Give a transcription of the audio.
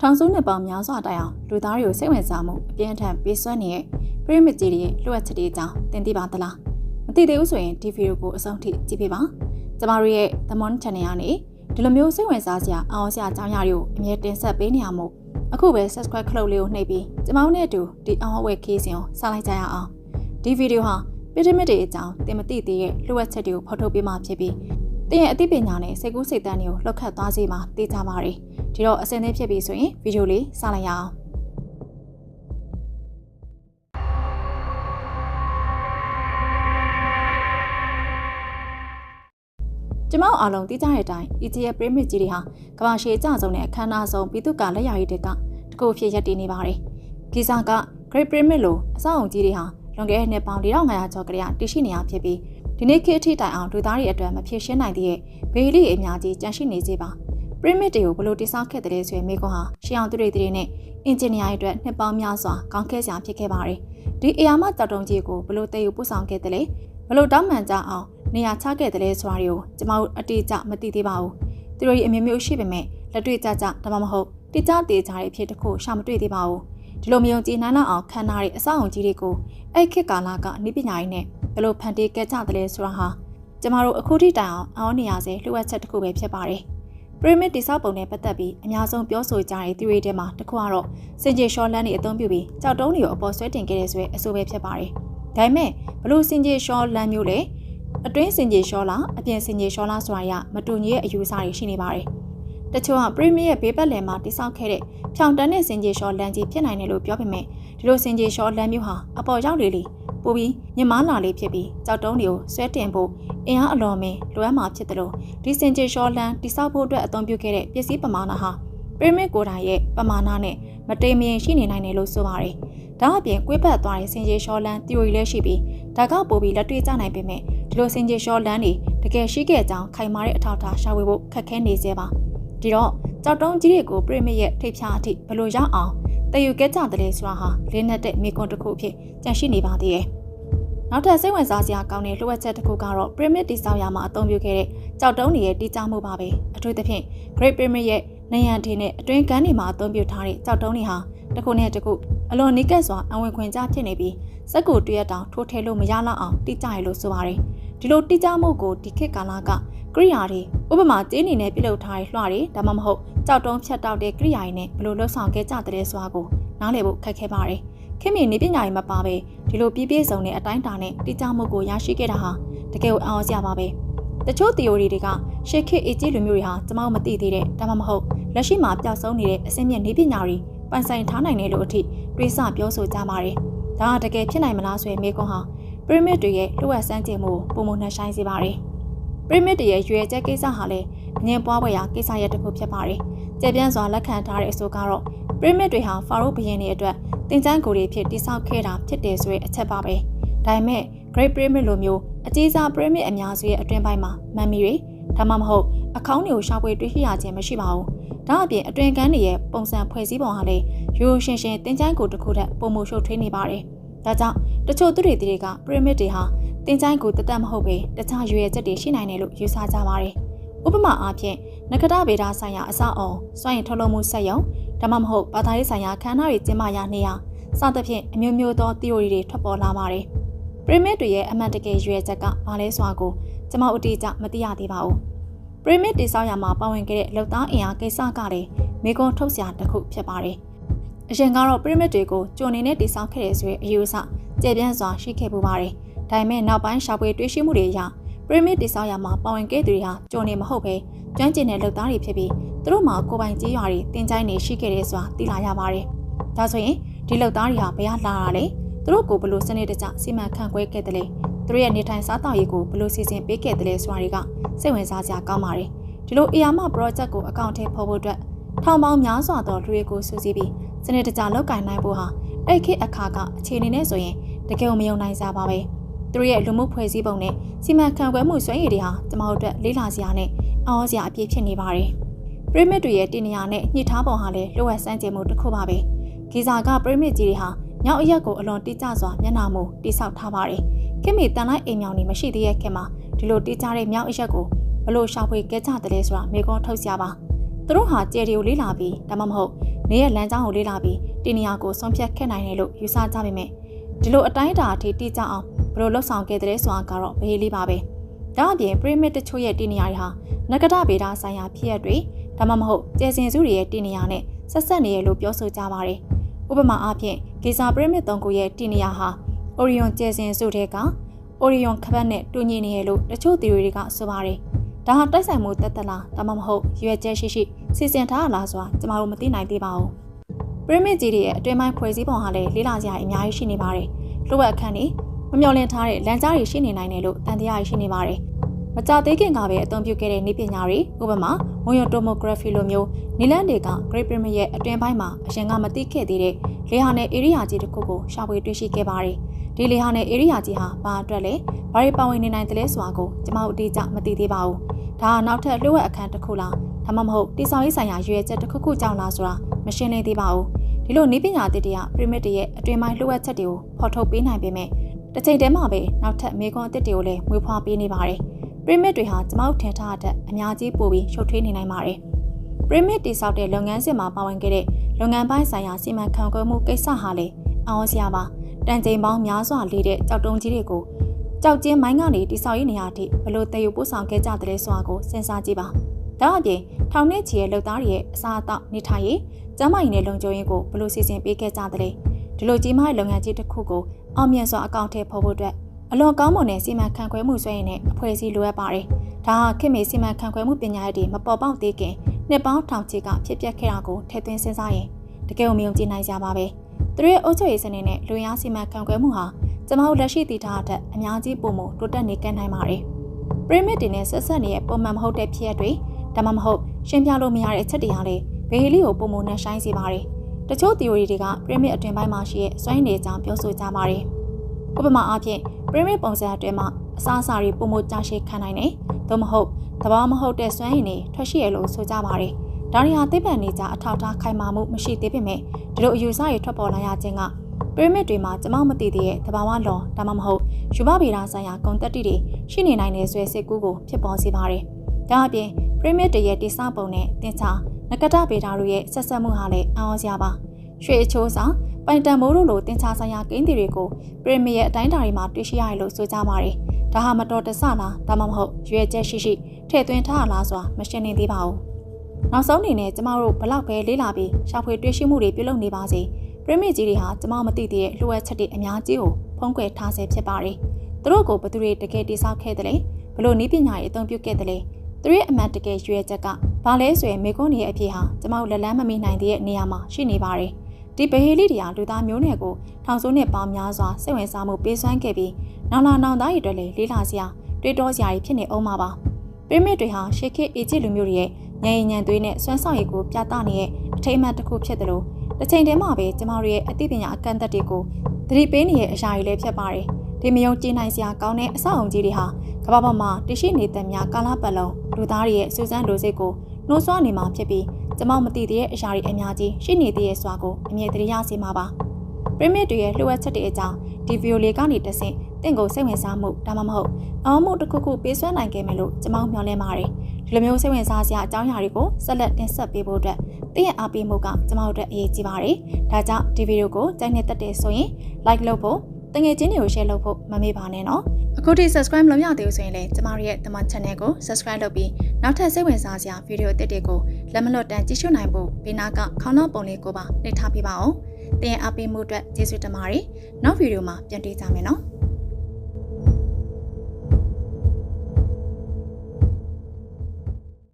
ထောင်စုနှစ်ပေါင်းများစွာတိုင်အောင်လူသားတွေကိုစိတ်ဝင်စားမှုအပြင်းအထန်ပေးစွမ်းနေတဲ့ pyramid ကြီးတွေရဲ့လွှတ်ချက်တွေအကြောင်းသင်သိပါသလားမသိသေးဘူးဆိုရင်ဒီဗီဒီယိုကိုအဆုံးထိကြည့်ပေးပါကျမတို့ရဲ့ The Mon Channel ကနေဒီလိုမျိုးစိတ်ဝင်စားစရာအောင်စရာအကြောင်းအရာတွေကိုအမြဲတင်ဆက်ပေးနေရမို့အခုပဲ subscribe ခလုတ်လေးကိုနှိပ်ပြီးကျမတို့နဲ့အတူဒီအောင်ဝယ်ခေးစဉ်ကိုစလိုက်ကြရအောင်ဒီဗီဒီယိုဟာ pyramid တွေအကြောင်းသင်မသိသေးတဲ့လွှတ်ချက်တွေကိုဖော်ထုတ်ပေးမှဖြစ်ပြီးသင်ရဲ့အသိပညာနဲ့စိတ်ကူးစိတ်တမ်းတွေကိုလှုပ်ခတ်သွားစေမှာသိကြပါရယ် ဒီတော့အစင်းသေးဖြစ်ပြီဆိုရင်ဗီဒီယိုလေးစလိုက်ရအောင်ကျမတို့အားလုံးသိကြတဲ့အတိုင်း EGF pyramid ကြီးတွေဟာကမ္ဘာရှည်အကျဆုံးနဲ့အခမ်းအနားဆုံးပြည်သူ့ကလက်ရာရည်တွေကတကူဖြစ်ရပ်တည်နေပါတယ်။ဂီဇာက Great Pyramid လိုအဆောက်အုံကြီးတွေဟာလွန်ခဲ့တဲ့နှစ်ပေါင်း4500ကျော်ကလေးကတည်ရှိနေရဖြစ်ပြီးဒီနေ့ခေတ်အထိတိုင်အောင်လူသားတွေအတွက်မဖြစ်ရှင်းနိုင်သေးတဲ့ဘေးလီအများကြီးကြန့်ရှိနေစေပါ ပရမစ်တွေကိုဘလို့တိစောက်ခဲ့တဲ့ဆိုရင်မိကွန်ဟာရှီအောင်သူတွေတွေနဲ့အင်ဂျင်နီယာတွေအတွက်နှစ်ပေါင်းများစွာကောင်းခဲ့စရာဖြစ်ခဲ့ပါတယ်ဒီအရာမတောက်တုံကြီးကိုဘလို့တည်ယူပို့ဆောင်ခဲ့တဲ့လေဘလို့တောင်းမှန်ကြအောင်နေရာချခဲ့တဲ့လေဆိုတာတွေကိုကျမတို့အတိအကျမသိသေးပါဘူးသူတို့ရဲ့အမျိုးမျိုးရှိပေမဲ့လက်တွေ့ကြကြဒါမှမဟုတ်တိကျတေချာတဲ့အဖြစ်တစ်ခုရှာမတွေ့သေးပါဘူးဒီလိုမျိုးကြည်နန်းလောက်အောင်ခံထားတဲ့အဆောက်အုံကြီးတွေကိုအဲ့ခေတ်ကာလကအနည်းပညာရေးနဲ့ဘယ်လိုဖန်တီးခဲ့ကြတယ်လဲဆိုတာဟာကျမတို့အခုထိတိုင်အောင်အောင်းနေရစေလှုပ်ဝက်ချက်တစ်ခုပဲဖြစ်ပါတယ်။ pyramid တိဆောက်ပုံနဲ့ပတ်သက်ပြီးအများဆုံးပြောဆိုကြတဲ့ theory တွေမှာတစ်ခုကတော့စင်ကြေရှောလန်းတွေအသုံးပြုပြီးကြောက်တုံးတွေကိုအပေါ်ဆွဲတင်ခဲ့တဲ့ဆိုတဲ့အဆိုပဲဖြစ်ပါတယ်။ဒါပေမဲ့ဘလို့စင်ကြေရှောလန်းမျိုးလဲအတွင်းစင်ကြေရှောလားအပြင်စင်ကြေရှောလားဆိုတာရမတူညီတဲ့အယူအဆတွေရှိနေပါတယ်။တချို့က pyramid ရဲ့ဘေးပတ်လည်မှာတိဆောက်ခဲ့တဲ့ဖြောင်တန်းတဲ့စင်ကြေရှောလန်းကြီးဖြစ်နိုင်တယ်လို့ပြောပေမဲ့ဒီလိုစင်ကြေရှောလန်းမျိုးဟာအပေါ်ရောက်လေလေပိုပြီးမြမလာလေးဖြစ်ပြီးကြောက်တုံးတွေကိုဆွဲတင်ဖို့ အင်အားအလွန်မင်းလွှမ်းမှာဖြစ်တယ်လို့ဒီစင်ဂျီရှောလန်တိစောက်ဖို့အတွက်အသုံးပြုခဲ့တဲ့ပစ္စည်းပမာဏဟာပရမစ်ကိုတိုင်ရဲ့ပမာဏနဲ့မတိမ်မရင်ရှိနေနိုင်တယ်လို့ဆိုပါတယ်။ဒါအပြင်ကွေးပတ်သွားတဲ့စင်ဂျီရှောလန် theory လည်းရှိပြီးဒါကပိုပြီးလက်တွေ့ကျနိုင်ပေမဲ့ဒီလိုစင်ဂျီရှောလန်တွေတကယ်ရှိခဲ့ကြောင်းခိုင်မာတဲ့အထောက်အထားရှာဖွေဖို့ခက်ခဲနေစေပါ။ဒီတော့ကြောက်တုံးကြီးတွေကိုပရမစ်ရဲ့ထိပ်ဖြားအထိဘလို့ရအောင်တည်ယူခဲ့ကြတယ်ဆိုတာဟာလင်းနဲ့တဲ့မိကွန်တစ်ခုအဖြစ်ကြန့်ရှိနေပါသေးတယ်။ နောက်ထပ်စိတ်ဝင်စားစရာကောင်းတဲ့လှုပ်ဝက်ချက်တစ်ခုကတော့ pyramid တိစောက်ရာမှာအသုံးပြုခဲ့တဲ့ကြောက်တုံးတွေရဲ့တိကျမှုပါပဲအထူးသဖြင့် Great Pyramid ရဲ့နေရန်ထင်းနဲ့အတွင်းကန်းတွေမှာအသုံးပြုထားတဲ့ကြောက်တုံးတွေဟာတစ်ခုနဲ့တစ်ခုအလွန်နိကတ်စွာအဝင်ခွင်ကြဖြစ်နေပြီးစက်ကိုတရက်တောင်ထိုးထဲလို့မရလောက်အောင်တိကျရလို့ဆိုပါတယ်ဒီလိုတိကျမှုကိုဒီခေတ်ကာလကကရိယာတွေဥပမာကျင်းနေနဲ့ပြုလုပ်ထားတဲ့လွှတွေဒါမှမဟုတ်ကြောက်တုံးဖြတ်တောက်တဲ့ကရိယာတွေနဲ့ဘယ်လိုလှုပ်ဆောင်ခဲ့ကြတဲ့ဆိုတာကိုနားလည်ဖို့ခက်ခဲပါတယ်။ ခင်မင်နေပညာရေးမပါပဲဒီလိုပြည့်ပြည့်စုံတဲ့အတိုင်းတာနဲ့တိကျမှုကိုရရှိခဲ့တာဟာတကယ်ကိုအောင်စရာပါပဲတချို့ theory တွေကရှေ့ခေတ်အကြီးလူမျိုးတွေဟာကျမတို့မသိသေးတဲ့ဒါမှမဟုတ်လက်ရှိမှာပျောက်ဆုံးနေတဲ့အစင်းမြင့်နေပညာတွေပိုင်ဆိုင်ထားနိုင်တယ်လို့အထိတွေးဆပြောဆိုကြပါတယ်ဒါကတကယ်ဖြစ်နိုင်မလားဆိုရင်မေကွန်ဟာ pyramid တွေရဲ့လိုအပ်စမ်းကြည့်မှုပုံမနှက်ဆိုင်စေပါတယ် pyramid တွေရဲ့ရွေချက်ကိစ္စဟာလည်းအငင်းပွားပွဲရာကိစ္စရပ်တစ်ခုဖြစ်ပါတယ်။ကျေပြန့်စွာလက်ခံထားတဲ့အဆိုကတော့ pyramid တွေဟာဖာရိုဘုရင်တွေအတွက် တင်ကျန်းကိုတွေဖြစ်တိဆောက်ခဲ့တာဖြစ်တယ်ဆိုတဲ့အချက်ပါပဲဒါပေမဲ့ Great Pyramid လိုမျိုးအကြီးစား pyramid အများစုရဲ့အတွင်းပိုင်းမှာမမ်မီတွေဒါမှမဟုတ်အကောင်းတွေကိုရှာဖွေတွေ့ရှိရခြင်းမရှိပါဘူးဒါအပြင်အတွင်ကန်းတွေရဲ့ပုံစံဖွဲ့စည်းပုံဟာလည်းရိုးရှင်ရှင်တင်ကျန်းကိုတစ်ခုတည်းပုံမှုရှုပ်ထွေးနေပါတယ်ဒါကြောင့်တချို့သူတွေတွေက pyramid တွေဟာတင်ကျန်းကိုတသက်မဟုတ်ပဲတခြားရွေချက်တွေရှိနိုင်တယ်လို့ယူဆကြပါတယ်ဥပမာအားဖြင့်နဂဒဗေဒဆိုင်ရာအစအုံစွန့်ရင်ထုတ်လုပ်မှုစက်ရုံ ဒါမှမဟုတ်ဘာသာရေးဆိုင်ရာခန္ဓာတွေကျင်းပရာနေရာစသဖြင့်အမျိုးမျိုးသော theory တွေထွက်ပေါ်လာပါတယ်။ pyramid တွေရဲ့အမှန်တကယ်ရွေးချက်ကဘာလဲဆိုတာကိုကျွန်မအတိအကျမသိရသေးပါဘူး။ pyramid တိစောက်ရမှာပါဝင်ခဲ့တဲ့လုံသားအင်အားကိစ္စကလည်းမိကွန်ထုတ်စရာတစ်ခုဖြစ်ပါတယ်။အရင်ကတော့ pyramid တွေကိုကြုံနေတဲ့တိစောက်ခဲ့တဲ့ဆိုတဲ့အယူအဆကျေပြန့်စွာရှိခဲ့ပူပါတယ်။ဒါပေမဲ့နောက်ပိုင်းရှာဖွေတွေ့ရှိမှုတွေအရ pyramid တိစောက်ရမှာပါဝင်ခဲ့သူတွေဟာကြုံနေမဟုတ်ပဲ ကျွမ်းကျင်တဲ့လုံသားတွေဖြစ်ပြီးသူတို့မှာကိုယ်ပိုင်ကြေးရွာတွေတင်ကြိုင်းနေရှိခဲ့တဲ့ဆိုတာသိလာရပါတယ်။ဒါဆိုရင်ဒီလောက်သားတွေဟာဘယ်ဟာလာတာလဲသူတို့ကိုဘလို့စနစ်တကျစီမံခန့်ခွဲခဲ့တယ်လဲသူတို့ရဲ့နေထိုင်စားသောက်ရေးကိုဘလို့စီစဉ်ပေးခဲ့တယ်လဲဆိုတာတွေကစိတ်ဝင်စားစရာကောင်းပါတယ်ဒီလို ARM project ကိုအကောင့်ထဲပေါ်ဖို့အတွက်ထောင်ပေါင်းများစွာသောလူတွေကိုစုစည်းပြီးစနစ်တကျလုပ်ကင်နိုင်ဖို့ဟာအဲ့ခေတ်အခါကအခြေအနေနဲ့ဆိုရင်တကယ်မယုံနိုင်စားပါပဲသူတို့ရဲ့လူမှုဖွဲ့စည်းပုံနဲ့စီမံခန့်ခွဲမှုစွမ်းရည်တွေဟာကျမတို့အတွက်လေးလာစရာနဲ့ အော်စရာအပြည့်ဖြစ်နေပါတယ်ပရိမစ်တွေရဲ့တင်နေရာနဲ့ညှိထားပုံဟာလည်းလိုအပ်စမ်းကြမှုတစ်ခုပါပဲဂီဇာကပရိမစ်ကြီးတွေဟာမြောက်အရက်ကိုအလွန်တိကျစွာမျက်နှာမူတိဆောက်ထားပါတယ်ခင်မီတန်လိုက်အိမ်မြောင်နေမရှိသေးရဲ့ခင်မှာဒီလိုတိကျတဲ့မြောက်အရက်ကိုဘလို့ရှာဖွေခဲ့ကြတယ်လဲဆိုတာမေကွန်ထုတ်စရာပါသူတို့ဟာကြယ်တွေကိုလေးလာပြီးဒါမှမဟုတ်နေရဲ့လမ်းကြောင်းကိုလေးလာပြီးဒီနေရာကိုဆုံးဖြတ်ခဲ့နိုင်တယ်လို့ယူဆကြပါမယ်ဒီလိုအတိုင်းအတာအထိတိကျအောင်ဘယ်လိုလှုပ်ဆောင်ခဲ့တဲ့ဆိုတာကတော့ဘေးလေးပါပဲ ဒါအပြင် pyramid တချို့ရဲ့ဒီနေရာတွေဟာနဂဒဗေဒဆိုင်ရာဖြစ်ရပ်တွေဒါမှမဟုတ်ကျယ်စင်စုတွေရဲ့ဒီနေရာနဲ့ဆက်ဆက်နေရလို့ပြောဆိုကြပါတယ်ဥပမာအားဖြင့်ဂေဇာ pyramid ၃ခုရဲ့ဒီနေရာဟာ Orion ကျယ်စင်စုတွေက Orion ခပတ်နဲ့တူညီနေရလို့တချို့ theory တွေကဆိုပါတယ်ဒါဟာတိုက်ဆိုင်မှုတက်တက်လားဒါမှမဟုတ်ရွယ်ချက်ရှိရှိစီစဉ်ထားလားဆိုတာကျမတို့မသိနိုင်သေးပါဘူးပရမစ်ကြီးတွေရဲ့အတွင်းပိုင်းဖွဲ့စည်းပုံဟာလည်းလေးလာစရာအများကြီးရှိနေပါတယ်။လိုအပ်အခန်းတွေ မမျှော်လင့်ထားတဲ့လမ်းကြားတွေရှိနေနိုင်တယ်လို့တန်တရားရှိနေပါတယ်။မကြသေးခင်ကပဲအသုံးပြုခဲ့တဲ့နည်းပညာတွေဥပမာမွန်ယိုတိုမိုဂရာဖီလိုမျိုးနီလန်တွေက Great Pyramid ရဲ့အတွင်းပိုင်းမှာအရင်ကမသိခဲ့သေးတဲ့လေဟာနယ် area ကြီးတစ်ခုကိုရှာဖွေတွေ့ရှိခဲ့ပါတယ်။ဒီလေဟာနယ် area ကြီးဟာဘာအတွက်လဲဘာတွေပါဝင်နေနိုင်တယ်လဲဆိုတာကိုကျမတို့အတိအကျမသိသေးပါဘူး။ဒါကနောက်ထပ်လျှို့ဝှက်အခန်းတစ်ခုလားဒါမှမဟုတ်တိဆောက်ရေးဆိုင်ရာရွေးချက်တစ်ခုခုကြောင့်လားဆိုတာမရှင်းလင်းသေးပါဘူး။ဒီလိုနည်းပညာတစ်တရ pyramid ရဲ့အတွင်းပိုင်းလျှို့ဝှက်ချက်တွေကိုဖော်ထုတ်ပေးနိုင်ပေမဲ့ တစ်ချိန်တည်းမှာပဲနောက်ထပ်မေကွန်အသစ်တွေကိုလည်းမွေးဖွားပေးနေပါတယ်။ pyramid တွေဟာကျမတို့ထင်ထားတဲ့အများကြီးပိုပြီးရှုပ်ထွေးနေနိုင်ပါတယ်။ pyramid တိဆောက်တဲ့လုပ်ငန်းစဉ်မှာပါဝင်ခဲ့တဲ့လုပ်ငန်းပိုင်းဆိုင်ရာစီမံခန့်ခွဲမှုကိစ္စဟာလည်းအောင်စရာပါ။တန်ချိန်ပေါင်းများစွာလေးတဲ့ကြောက်တုံးကြီးတွေကိုကြောက်ကျင်းမိုင်းကနေတိဆောက်ရေးနေရာထိဘလို့တည်ယူပို့ဆောင်ခဲ့ကြတဲ့ဆိုတာကိုစဉ်းစားကြည့်ပါ။ဒါအပြင်ထောင်နဲ့ချီရဲ့လုပ်သားတွေရဲ့အစားအသောက်နေထိုင်ရေးကျန်းမာရေးနဲ့လုံခြုံရေးကိုဘလို့စီစဉ်ပေးခဲ့ကြသလဲ ဒီလိုကြီးမားတဲ့လုပ်ငန်းကြီးတစ်ခုကိုအောင်မြင်စွာအကောင့်ထဲပေါ်ဖို့အတွက်အလွန်ကောင်းမွန်တဲ့စီမံခန့်ခွဲမှုစွမ်းရည်နဲ့အဖွဲ့အစည်းလိုအပ်ပါတယ်။ဒါဟာခင်မေစီမံခန့်ခွဲမှုပညာရည်တွေမပေါ်ပေါက်သေးခင်နှစ်ပေါင်းထောင်ချီကဖြစ်ပျက်ခဲ့တာကိုထည့်သွင်းစဉ်းစားရင်တကယ်ကိုမယုံကြည်နိုင်ကြပါပဲ။သူတို့ရဲ့အုပ်ချုပ်ရေးစနစ်နဲ့လူရစီမံခန့်ခွဲမှုဟာကျမတို့လက်ရှိတည်ထားတဲ့အများကြီးပုံမတိုးတက်နေကြနိုင်ပါတယ်။ pyramid တွေနဲ့ဆက်ဆက်နေတဲ့ပုံမှန်မဟုတ်တဲ့ဖြစ်ရပ်တွေဒါမှမဟုတ်ရှင်းပြလို့မရတဲ့အချက်တွေဟာလေဘေဟီလီကိုပုံမနဲ့ဆိုင်စေပါတယ်။ တချို့ theory တွေက pyramid အတွင်ပိုင်းမှာရှိတဲ့စွမ်းရည်တွေအကြောင်းပြောဆိုကြပါတယ်။ဥပမာအားဖြင့် pyramid ပုံစံအတွင်းမှာအစားအစာတွေပုံမကြာရှည်ခံနိုင်တယ်။သို့မဟုတ်သဘာဝမဟုတ်တဲ့စွမ်းရည်တွေထွက်ရှိရလို့ဆိုကြပါတယ်။ဒါတွေဟာသိပ္ပံနေကြအထောက်အထားခိုင်မာမှုမရှိသေးပေမဲ့ဒီလိုအယူဆတွေထွက်ပေါ်လာရခြင်းက pyramid တွေမှာကျမမသိသေးတဲ့သဘာဝလောဒါမှမဟုတ်ယူဘဗေဒဆိုင်ရာဂုဏ်တက်တိတွေရှိနေနိုင်တဲ့ဆွဲစစ်ကူးကိုဖြစ်ပေါ်စေပါတယ်။ဒါအပြင် pyramid တွေရဲ့တိစပုံနဲ့တင်ချာ နကတဗေဒတို့ရဲ့ဆက်ဆက်မှုဟာလည်းအံ့ဩစရာပါ။ရွှေအချိုးစာပိုင်တန်မိုးတို့လိုတင်ချာဆိုင်ရာကိန်းတွေကို pyramid ရဲ့အတိုင်းအတာတွေမှာတွေ့ရှိရတယ်လို့ဆိုကြပါတယ်။ဒါဟာမတော်တဆလားဒါမှမဟုတ်ရွေချက်ရှိရှိထည့်သွင်းထားလားဆိုတာမရှင်းနေသေးပါဘူး။နောက်ဆုံးအနေနဲ့ကျမတို့ဘလောက်ပဲလေးလာပြီးရှာဖွေတွေ့ရှိမှုတွေပြုလုပ်နေပါစေ။ pyramid ကြီးတွေဟာကျမမသိသေးတဲ့လှုပ်ဝက်ချက်တွေအများကြီးကိုဖုံးကွယ်ထားဆဲဖြစ်ပါတယ်။သူတို့ကိုဘသူတွေတကယ်တိစောက်ခဲ့တယ်လေဘလို့နည်းပညာရေးအသုံးပြုခဲ့တယ်လေ သူရဲ့အမှန်တကယ်ရွေချက်ကဘာလဲဆိုရင်မေကွန်းရဲ့အဖြစ်ဟာကျမတို့လက်လန်းမမိနိုင်သေးတဲ့နေရာမှာရှိနေပါတယ်။ဒီဘဟေလီတရားလူသားမျိုးနွယ်ကိုထောင်စုနှစ်ပေါင်းများစွာစိတ်ဝင်စားမှုပေးစွမ်းခဲ့ပြီးနောင်လာနောင်သားတွေအတွက်လည်းလေးလာစရာတွေးတောစရာတွေဖြစ်နေအောင်ပါပါ။ပရမစ်တွေဟာရှေခေအီဂျစ်လူမျိုးတွေရဲ့ညင်ညံသွေးနဲ့စွမ်းဆောင်ရည်ကိုပြသနေတဲ့အထိမ်းအမှတ်တစ်ခုဖြစ်တယ်လို့တစ်ချိန်တည်းမှာပဲကျမတို့ရဲ့အသိပညာအကန့်အသတ်တွေကိုသတိပေးနေတဲ့အရာတွေလည်းဖြစ်ပါတယ်။ဒီမယုံကြည်နိုင်စရာကောင်းတဲ့အဆောက်အုံကြီးတွေဟာ ကမ္ဘာပေါ်မှာတရှိနေတဲ့များကာလပတ်လုံးလူသားတွေရဲ့စူးစမ်းလိုစိတ်ကိုနှိုးဆွနေမှာဖြစ်ပြီးကျမမသိသေးတဲ့အရာတွေအများကြီးရှိနေသေးရဲ့စွာကိုအမြဲတရရစေမှာပါပရမစ်တွေရဲ့လှုပ်ဝက်ချက်တွေအကြောင်းဒီဗီဒီယိုလေးကနေတဆင့်တင့်ကိုစိတ်ဝင်စားမှုဒါမှမဟုတ်အောင်မှုတစ်ခုခုပေးစွမ်းနိုင်ခဲ့မယ်လို့ကျမမျှော်လင့်ပါတယ်ဒီလိုမျိုးစိတ်ဝင်စားစရာအကြောင်းအရာတွေကိုဆက်လက်တင်ဆက်ပေးဖို့အတွက်တင့်ရဲ့အားပေးမှုကကျမတို့အတွက်အရေးကြီးပါတယ်ဒါကြောင့်ဒီဗီဒီယိုကိုကြိုက်နေတဲ့တဲ့ဆိုရင် like လုပ်ဖို့ တငယ်ချင်းတွေကို share လုပ်ဖို့မမေ့ပါနဲ့နော်အခုထိ subscribe လုပ်ရသေးဘူးဆိုရင်လည်းကျမတို့ရဲ့တမန် channel ကို subscribe လုပ်ပြီးနောက်ထပ်စိတ်ဝင်စားစရာဗီဒီယိုအသစ်တွေကိုလက်မလွတ်တမ်းကြည့်ရှုနိုင်ဖို့ဘေးနားကခေါင်းနောက်ပုံလေးကိုပါနှိပ်ထားပေးပါအောင်။တင်အားပေးမှုအတွက်ကျေးဇူးတင်ပါတယ်။နောက်ဗီဒီယိုမှာပြန်တွေ့ကြမယ်နော်။